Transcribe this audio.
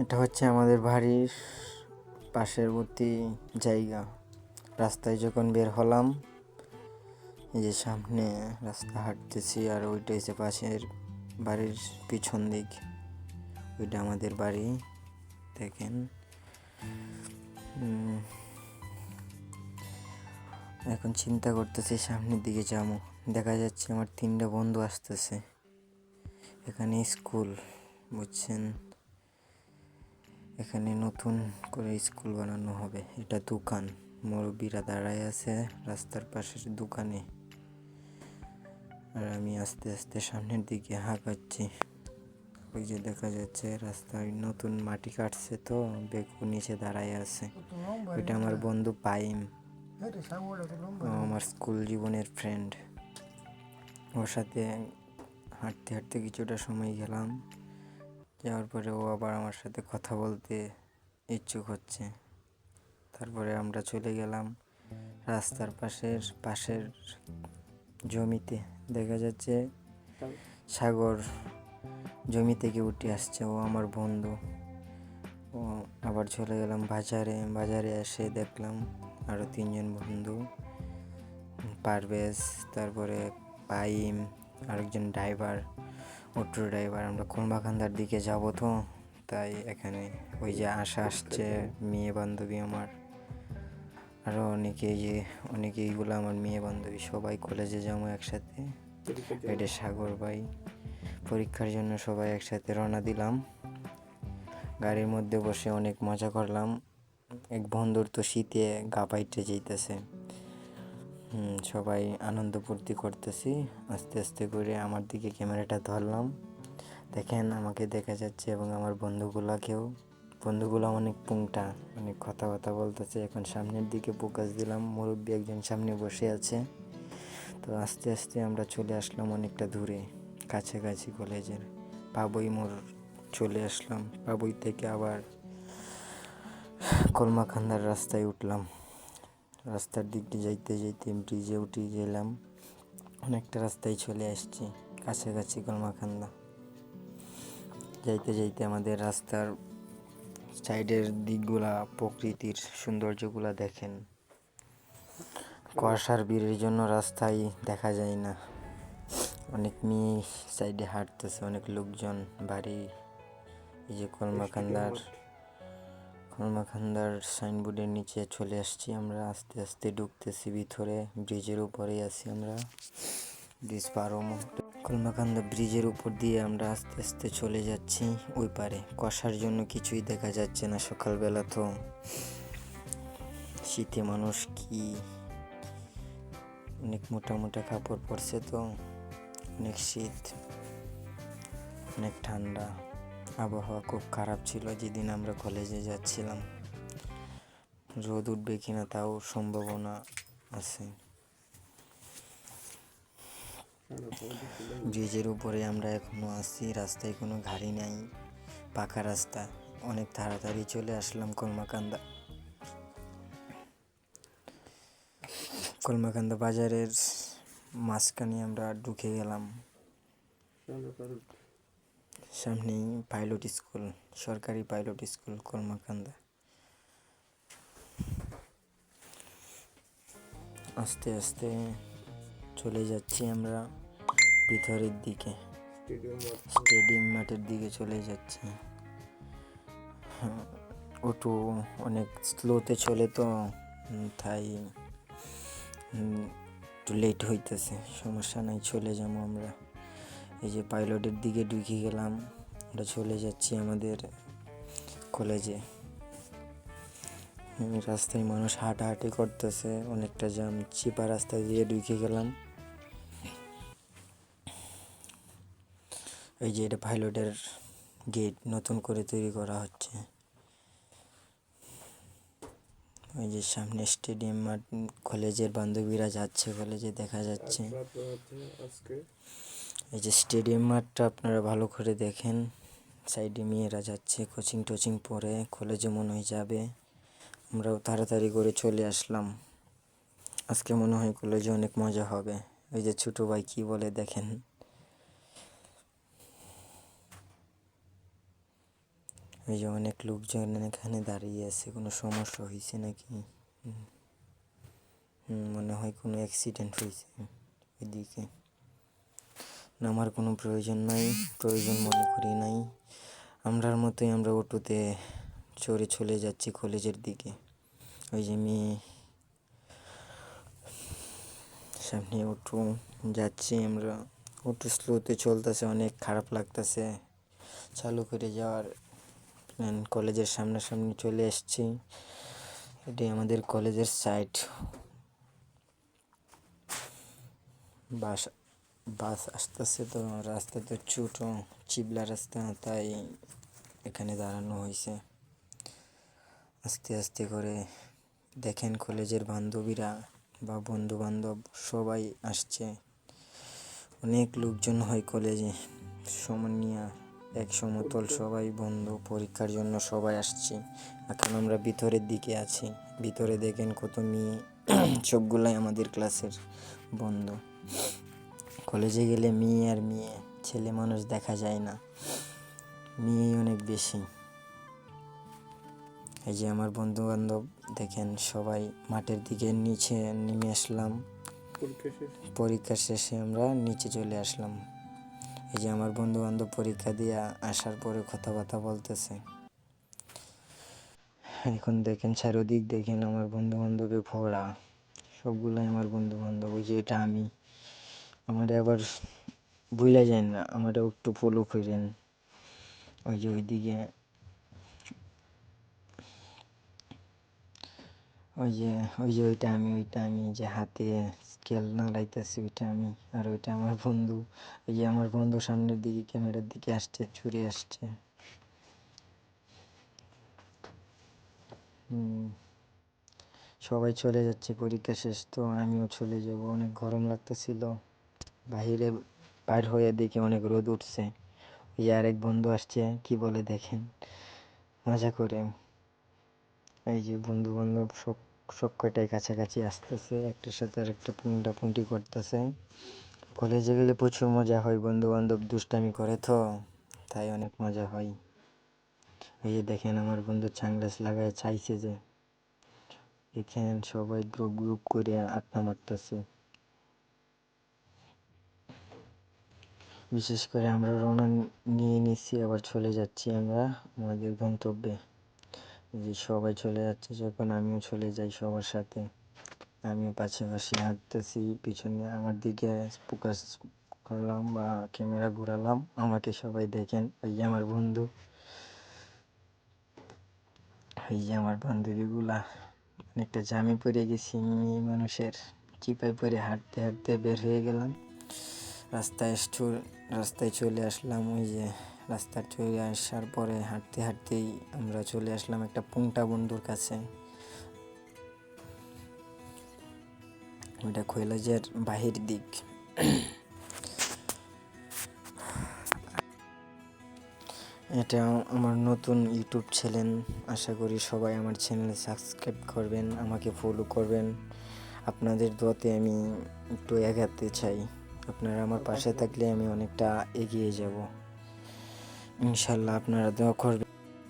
এটা হচ্ছে আমাদের বাড়ির পার্শ্ববর্তী জায়গা। রাস্তায় যখন বের হলাম, এই যে সামনে রাস্তা হাঁটতেছি আর ওইটা হচ্ছে পাশের বাড়ির পিছন দিক। ওইটা আমাদের বাড়ি, দেখেন। এখন চিন্তা করতেছি সামনের দিকে যাব। দেখা যাচ্ছে আমার তিনটা বন্ধু আসতেছে। এখানে স্কুল, বুঝছেন? এখানে নতুন করে স্কুল বানানো হবে। এটা দোকান। মুরব্বীরা দাঁড়ায় আছে রাস্তার পাশের দোকানে। আর আমি আস্তে আস্তে সামনের দিকে হাঁকাচ্ছি। ওই যে দেখা যাচ্ছে রাস্তায় নতুন মাটি কাটছে তো বেকু নিচে দাঁড়ায় আছে। ওইটা আমার বন্ধু পাইম। আমার স্কুল জীবনের ফ্রেন্ড ওর সাথে হাঁটতে হাঁটতে কিছুটা সময় গেলাম। যাওয়ার পরে ও আবার আমার সাথে কথা বলতে ইচ্ছুক হচ্ছে। তারপরে আমরা চলে গেলাম রাস্তার পাশের পাশের জমিতে। দেখা যাচ্ছে সাগর জমি থেকে উঠে আসছে। ও আমার বন্ধু। ও আবার চলে গেলাম বাজারে। বাজারে এসে দেখলাম আরও তিনজন বন্ধু। পারভেজ, তারপরে পাইম, আরেকজন ড্রাইভার। অটো ড্রাইভার আমরা কোনবাখান্দার দিকে যাব তো। তাই এখানে ওই যে আশা আসছে, মেয়ে বান্ধবী আমার। আরও অনেকে যে, অনেকে এইগুলো আমার মেয়ে বান্ধবী, সবাই কলেজে যাব একসাথে। এটা সাগর ভাই। পরীক্ষার জন্য সবাই একসাথে রওনা দিলাম। গাড়ির মধ্যে বসে অনেক মজা করলাম। এক বন্ধুর তো শীতে গা পাইটে যেতেছে সবাই আনন্দ ফুর্তি করতেছি। আস্তে আস্তে করে আমার দিকে ক্যামেরাটা ধরলাম। দেখেন, আমাকে দেখা যাচ্ছে এবং আমার বন্ধুগুলাকেও বন্ধুগুলো অনেক পুংটা, অনেক কথা কথা বলতেছে। এখন সামনের দিকে ফোকাস দিলাম। মুরব্বী একজন সামনে বসে আছে। তো আস্তে আস্তে আমরা চলে আসলাম অনেকটা দূরে, কাছাকাছি কলেজের। পাবই মোর চলে আসলাম। পাবই থেকে আবার কলমাখান্দার রাস্তায় উঠলাম। রাস্তার দিক দিয়ে যাইতে যাইতে ব্রিজে উঠে গেলাম। অনেকটা রাস্তায় চলে আসছি কাছাকাছি কলমাখান্দা যাইতে যাইতে আমাদের রাস্তার সাইডের দিকগুলা প্রকৃতির সৌন্দর্যগুলা দেখেন। কুয়াশার বীরের জন্য রাস্তায় দেখা যায় না। অনেক মেয়ে সাইডে হাঁটতেছে অনেক লোকজন বাড়ি। এই যে কলমাখান্দার কলমাখান্দার সাইনবোর্ডের নিচে চলে আসছি আমরা। আস্তে আস্তে ঢুকতেছি ভিতরে, ব্রিজের উপরেই আছি আমরা। ব্রিজ পার কলমাকান্দা ব্রিজের উপর দিয়ে আমরা আস্তে আস্তে চলে যাচ্ছি। ওই পারে কষার জন্য কিছুই দেখা যাচ্ছে না সকালবেলা তো। শীতে মানুষ কি অনেক মোটা মোটা কাপড় পরছে তো। অনেক শীত, অনেক ঠান্ডা। আবহাওয়া খুব খারাপ ছিল যেদিন আমরা কলেজে যাচ্ছিলাম। রোদ উঠবে কিনা তাও সম্ভাবনা আছে। ব্রিজের উপরে আমরা এখনও আছি, রাস্তায় কোনো গাড়ি নাই, পাকা রাস্তা। অনেক তাড়াতাড়ি চলে আসলাম কলমাকান্দা। কলমাকান্দা বাজারের মাঝখানে আমরা ঢুকে গেলাম। সামনেই পাইলট স্কুল, সরকারি পাইলট স্কুল কলমাকান্দা আস্তে আস্তে চলে যাচ্ছি আমরা ভিতরের দিকে। স্টেডিয়াম মাঠের দিকে চলে যাচ্ছি। অটো অনেক স্লোতে চলে তো তাই একটু লেট হইতেছে, সমস্যা নাই, চলে যাব আমরা। এই যে পাইলটের দিকে ঢুকে গেলাম, আমরা চলে যাচ্ছি আমাদের কলেজে। রাস্তায় মানুষ হাঁটাহাঁটি করতেছে, অনেকটা জ্যাম চিপা রাস্তা দিয়ে ঢুকে গেলাম। এই যে এটা পাইলটের গেট নতুন করে তৈরি করা হচ্ছে। ওই যে সামনে স্টেডিয়াম মাঠ কলেজের বান্ধবীরা যাচ্ছে, কলেজে দেখা যাচ্ছে। এই যে স্টেডিয়াম মাঠটা আপনারা ভালো করে দেখেন। সাইডে মেয়েরা যাচ্ছে, কোচিং টোচিং পরে কলেজে মনে হয় যাবে। আমরাও তাড়াতাড়ি করে চলে আসলাম। আজকে মনে হয় কলেজে অনেক মজা হবে। ওই যে ছোটো ভাই কী বলে দেখেন। ওই যে অনেক লোকজন এখানে দাঁড়িয়ে আছে, কোনো সমস্যা হয়েছে নাকি? মনে হয় কোনো অ্যাক্সিডেন্ট হয়েছে ওইদিকে। নামার কোনো প্রয়োজন নাই, প্রয়োজন মনে করি নাই। আমরার মতোই আমরা অটোতে চড়ে চলে যাচ্ছি কলেজের দিকে। ওই যে মেয়ে সামনে অটো যাচ্ছি, আমরা অটো স্লোতে চলতেছে, অনেক খারাপ লাগতেছে। চালু করে যাওয়ার প্ল্যান কলেজের সামনাসামনি চলে এসছি। এটাই আমাদের কলেজের সাইড বাস বাস আসতেছে তো রাস্তা তো ছোটো, চিবলা রাস্তা, তাই এখানে দাঁড়ানো হয়েছে আস্তে আস্তে করে দেখেন কলেজের বান্ধবীরা বা বন্ধু বান্ধব সবাই আসছে। অনেক লোকজন হয় কলেজে, সমন্বিয়া, এক সমতল সবাই, বন্ধু, পরীক্ষার জন্য সবাই আসছি। এখন আমরা ভিতরের দিকে আছি, ভিতরে দেখেন কত মেয়ে, সবগুলাই আমাদের ক্লাসের বন্ধু। কলেজে গেলে মেয়ে আর মেয়ে ছেলে মানুষ দেখা যায় না। মেয়েই অনেক বেশি। এই যে আমার বন্ধু বান্ধব দেখেন সবাই মাঠের দিকে নিচে নেমে আসলাম। পরীক্ষা শেষে? আমরা নিচে চলে আসলাম। এই যে আমার বন্ধু বান্ধব পরীক্ষা দিয়ে আসার পরে কথাবার্তা বলতেছে। এখন দেখেন চারোদিক দেখেন আমার বন্ধু বান্ধবে ভরা। সবগুলাই আমার বন্ধু বান্ধব ওই যে এটা আমি। আমার আবার ভুলে যান না আমার একটু ফলো করেন। ওই যে ওইদিকে। ওই যে ওই যে ওইটা আমি ওইটা আমি যে হাতে স্কেল নাড়াইতেছি, ওইটা আমি, আর ওইটা আমার বন্ধু। ওই যে আমার বন্ধু সামনের দিকে, ক্যামেরার দিকে আসছে ছুটে আসছে। সবাই চলে যাচ্ছে, পরীক্ষা শেষ, তো আমিও চলে যাব। অনেক গরম লাগতেছিল। বাইরে বাইর হয়ে দেখি অনেক রোদ উঠছে। ওই আরেক বন্ধু আসছে, কি বলে দেখেন। মজা করে। এই যে বন্ধু বান্ধব সব সব কয়টাই কাছাকাছি আসতেছে, একটার সাথে আর একটা পুনটা পুনটি করতেছে। কলেজে গেলে প্রচুর মজা হয়, বন্ধু বান্ধব দুষ্টামি করে তো, তাই অনেক মজা হয়। এই যে দেখেন আমার বন্ধু সানগ্লাস লাগায়, চাইছে যে এখানে সবাই গ্রুপ গ্রুপ করে আড্ডা মারতেছে। বিশেষ করে আমরা রওনা নিয়ে নিচ্ছি, আবার চলে যাচ্ছি আমরা আমাদের গন্তব্যে। যে সবাই চলে যাচ্ছে, যখন আমিও চলে যাই সবার সাথে। আমিও পাশে পাশে হাঁটতেছি, পিছনে আমার দিকে ফোকাস করলাম বা ক্যামেরা ঘোরালাম। আমাকে সবাই দেখেন, এই যে আমার বন্ধু। এই যে আমার বান্ধবীগুলা। অনেকটা জামে পড়ে গেছি মানুষের। চিপায় পরে হাঁটতে হাঁটতে বের হয়ে গেলাম। রাস্তায় রাস্তায় চলে আসলাম, ওই যে রাস্তা চলে আসার পরে হাঁটতে হাঁটতেই আমরা চলে আসলাম একটা পুংটা বন্ধুর কাছে। ওইটা কৈলাসের বাহির দিক। এটা আমার নতুন ইউটিউব চ্যানেল। আশা করি সবাই আমার চ্যানেলে সাবস্ক্রাইব করবেন, আমাকে ফলো করবেন। আপনাদের দোয়াতে আমি একটু এগাতে চাই। আপনারা আমার পাশে থাকলে আমি অনেকটা এগিয়ে যাব। ইনশাল্লাহ আপনারা দোয়া করবেন।